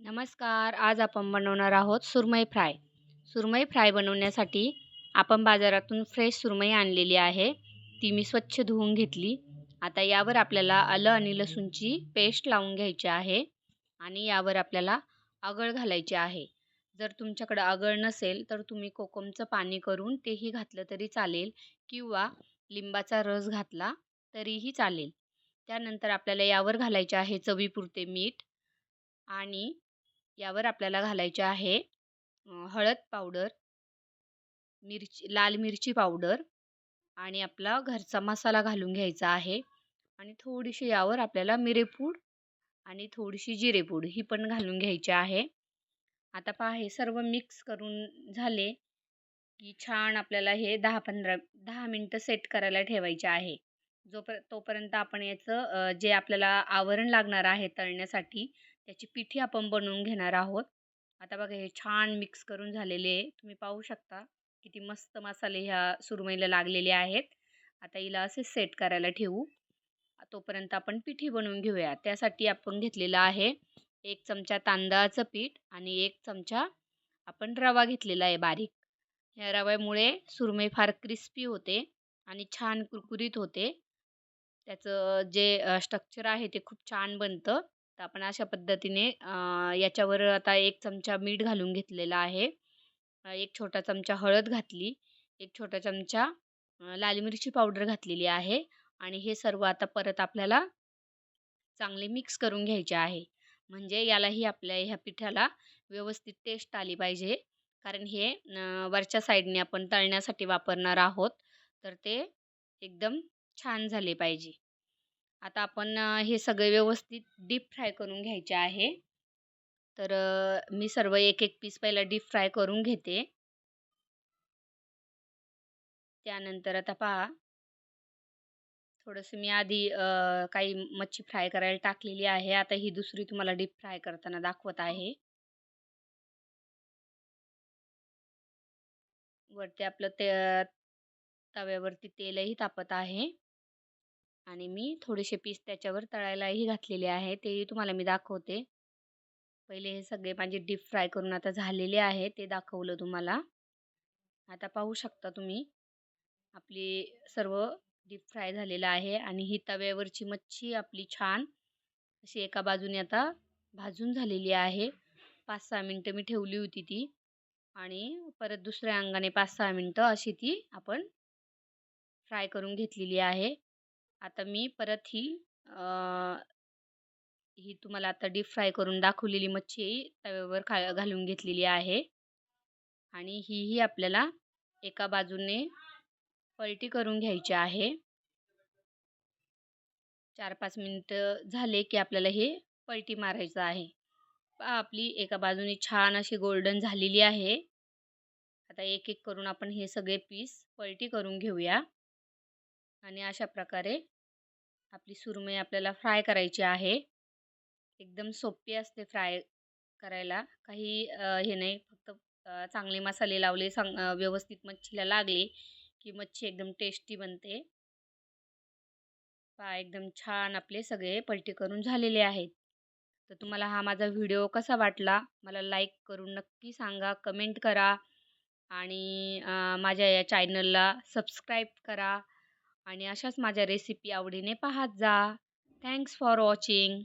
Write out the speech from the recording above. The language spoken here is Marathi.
नमस्कार आज आपण बनवणार आहोत सुरमई फ्राय. सुरमई फ्राय बनवण्यासाठी आपण बाजारातून फ्रेश सुरमई आणलेली आहे. ती मी स्वच्छ धुवून घेतली. आता यावर आपल्याला आलं आणि लसूणची पेस्ट लावून घ्यायची आहे आणि यावर आपल्याला आगळ घालायची आहे. जर तुमच्याकडं आगळ नसेल तर तुम्ही कोकमचं पाणी करून तेही घातलं तरी चालेल किंवा लिंबाचा रस घातला तरीही चालेल. त्यानंतर आपल्याला यावर घालायचे आहे चवीपुरते मीठ आणि यावर आपल्याला घालायचे आहे. हळद पावडर मिरची लाल मिरची पावडर आणि आपला घरचा मसाला घालून घ्यायचा आहे. आणि थोडीशी यावर आपल्याला मिरेपूड आणि थोडीशी जिरेपूड ही पण घालून घ्यायची आहे. आता पहा हे सर्व मिक्स करून झाले की छान आपल्याला हे दहा पंधरा दहा मिनटं सेट करायला ठेवायचे आहे. जोपर तोपर्यंत आपण याचं जे आपल्याला आवरण लागणार आहे तळण्यासाठी त्याची पिठी आपण बनवून घेणार आहोत. आता बघा हे छान मिक्स करून झालेले आहे. तुम्ही पाहू शकता किती मस्त मसाले ह्या सुरमईला लागलेले आहेत. आता हिला असे सेट करायला ठेवू. तोपर्यंत आपण पिठी बनवून घेऊया. त्यासाठी आपण घेतलेला आहे एक चमचा तांदळाचं पीठ आणि एक चमचा आपण रवा घेतलेला आहे बारीक. ह्या रव्यामुळे सुरमई फार क्रिस्पी होते आणि छान कुरकुरीत होते. त्याचं जे स्ट्रक्चर आहे ते खूप छान बनतं. तर आपण अशा पद्धतीने याच्यावर आता एक चमचा मीठ घालून घेतलेला आहे. एक छोटा चमचा हळद घातली एक छोटा चमचा लाल मिरची पावडर घातलेली आहे आणि हे सर्व आता परत आपल्याला चांगले मिक्स करून घ्यायचे आहे. म्हणजे यालाही आपल्या ह्या पिठाला व्यवस्थित टेस्ट आली पाहिजे. कारण हे वरच्या साईडने आपण तळण्यासाठी वापरणार आहोत. तर ते एकदम छान झाले पाहिजे. आता आपण हे सगळे व्यवस्थित डीप फ्राय करून घ्यायचे आहे. तर मी सर्व एक एक पीस पहिला डीप फ्राय करून घेते. त्यानंतर आता पहा. थोडंसं मी आधी काही मच्छी फ्राय करायला टाकलेली आहे. आता ही दुसरी तुम्हाला डीप फ्राय करताना दाखवत आहे. वरती आपलं ते तव्यावरती तेलही तापत आहे. आणि मी थोडेसे पीस त्याच्यावर तळायलाही घातलेले आहे तेही तुम्हाला मी दाखवते. पहिले हे सगळे माझे डीप फ्राय करून आता झालेले आहे ते दाखवलं तुम्हाला. आता पाहू शकता तुम्ही आपली सर्व डीप फ्राय झालेलं आहे आणि ही तव्यावरची मच्छी आपली छान अशी एका बाजूने आता भाजून झालेली आहे. पाच सहा मिनटं मी ठेवली होती ती आणि परत दुसऱ्या अंगाने पाच सहा मिनटं अशी ती आपण फ्राय करून घेतलेली आहे. आता मी परत ही ही तुम्हाला आता डीप फ्राय करून दाखवलेली मच्छी तव्यावर खा घालून घेतलेली आहे. आणि हीही आपल्याला एका बाजूने पलटी करून घ्यायची आहे. चार पाच मिनटं झाले की आपल्याला हे पलटी मारायचं आहे. आपली एका बाजूने छान अशी गोल्डन झालेली आहे. आता एक एक करून आपण हे सगळे पीस पलटी करून घेऊया. आणि अशा प्रकारे आपली सुरमई आपल्याला फ्राय करायची आहे. एकदम सोपी असते फ्राय करायला. काही हे नाही फक्त चांगले मसाले लावले सांग व्यवस्थित मच्छीला लागले की मच्छी एकदम टेस्टी बनते. पा एकदम छान आपले सगळे पलटी करून झालेले आहेत. तर तुम्हाला हा माझा व्हिडिओ कसा वाटला मला लाईक करून नक्की सांगा कमेंट करा आणि माझ्या या चॅनलला सबस्क्राईब करा. आणि अशाच माझ्या रेसिपी आवडीने पाहत जा. Thanks for watching